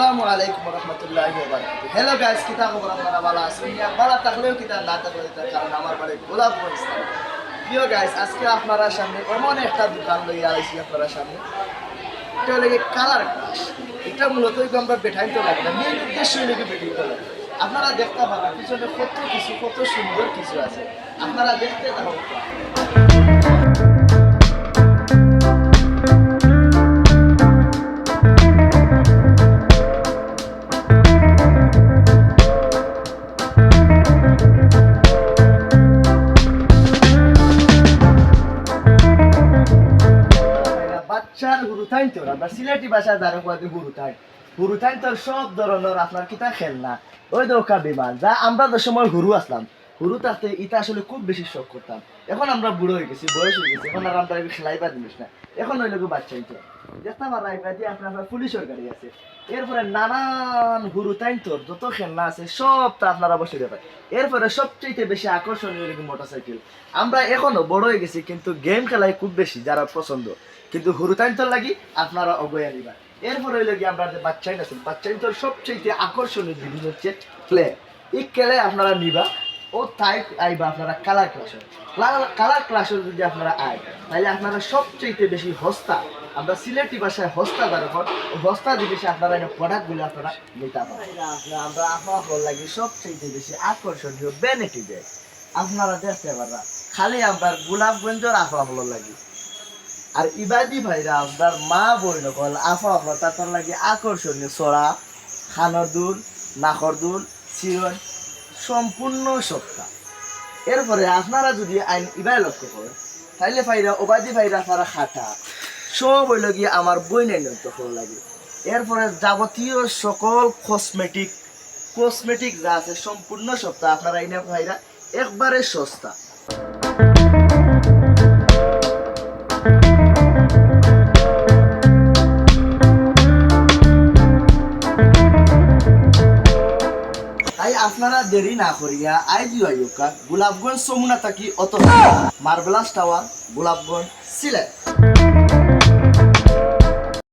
আলাইকুম রহমতুল্লাহি hello guys কিতা খবর আপনারা ভালো আছেন ভালো থাকলেও কিতা না থাকলেও কারণ আমার বাড়ি গোলাপগঞ্জ স্থান প্রিয় গাইস আজকে আপনারা সামনে এমন একটা দোকান লইয়া আইছি আপনারা সামনে এটা লাগে কালার ক্লাস এটা মূলত আমরা বেঠাইতে লাগে না মেন উদ্দেশ্য হইল বেঠাইতে লাগে আপনারা দেখতে পারেন পিছনে কত কিছু কত সুন্দর কিছু আছে আপনারা দেখতে থাকুন বাচ্চার থাই তোর আপনার সিলেটি ভাষা দ্বারা থাই হুরুথাইন থাই তোর সব ধরনের আপনার কিতা খেলনা। ওই দোকা বিমান, যা, আমরা তো সময় হুরু আসলাম হুরু ইটা আসলে খুব বেশি শখ করতাম। এখন আমরা বুড়ো হয়ে গেছি, বয়স হয়ে গেছি, এখন আর আমরা না। এখন ওই লোক বাচ্চা হইতে দেখতে পারা এটা দিয়ে আপনার আপনার পুলিশের গাড়ি আছে। এরপরে নানান হুরু যত খেলনা আছে, সব তা আপনারা বসে দেবে এরপরে সবচেয়ে বেশি আকর্ষণীয় এরকম মোটরসাইকেল। আমরা এখনও বড় হয়ে গেছি, কিন্তু গেম খেলায় খুব বেশি, যারা পছন্দ। কিন্তু হুরু তাইন তোর লাগি? আপনারা অগয়া নিবা এরপরে হইলে গিয়ে আমরা বাচ্চাই আছেন বাচ্চাই তোর সবচেয়ে আকর্ষণীয় জিনিস হচ্ছে প্লে এই খেলে আপনারা নিবা। ও তাই আইবা আপনারা কালার ক্লাস কালার ক্লাসে যদি আপনারা আয় তাহলে আপনারা সবচেয়ে বেশি হস্তা, আমরা সিলেটি ভাষায় হস্তা ও হস্তা জিনিসে আপনারা এই প্রোডাক্টগুলো আপনারা নিতে পারেন আমরা আপনার লাগি সবচেয়ে বেশি আকর্ষণীয় বেনেটি দেয়। আপনারা দেখতে পারা খালি আমরা গোলাপগঞ্জের আফা ভালো লাগে। আর ইবাদি ভাইরা আপনার মা বই নকল আফা আফা তার লাগে আকর্ষণীয়। সরা খানর দুল নাকর দুল চিরন সম্পূর্ণ সত্তা। এরপরে আপনারা যদি আইন ইবাই লক্ষ্য করেন, তাইলে ফাইরা ওবাদি ফাইরা তারা খাটা। সব হইল গিয়ে আমার বই নাই তখন লাগে। এরপরে যাবতীয় সকল কসমেটিক কসমেটিক যা আছে, সম্পূর্ণ সপ্তাহ আপনারা এনে ভাইরা একবারে সস্তা। আপনারা দেরি না করিয়া আই দিওকা গোলাপগঞ্জ সমুনা থাকি অত মার্বেলাস টাওয়ার গোলাপগঞ্জ সিলেট।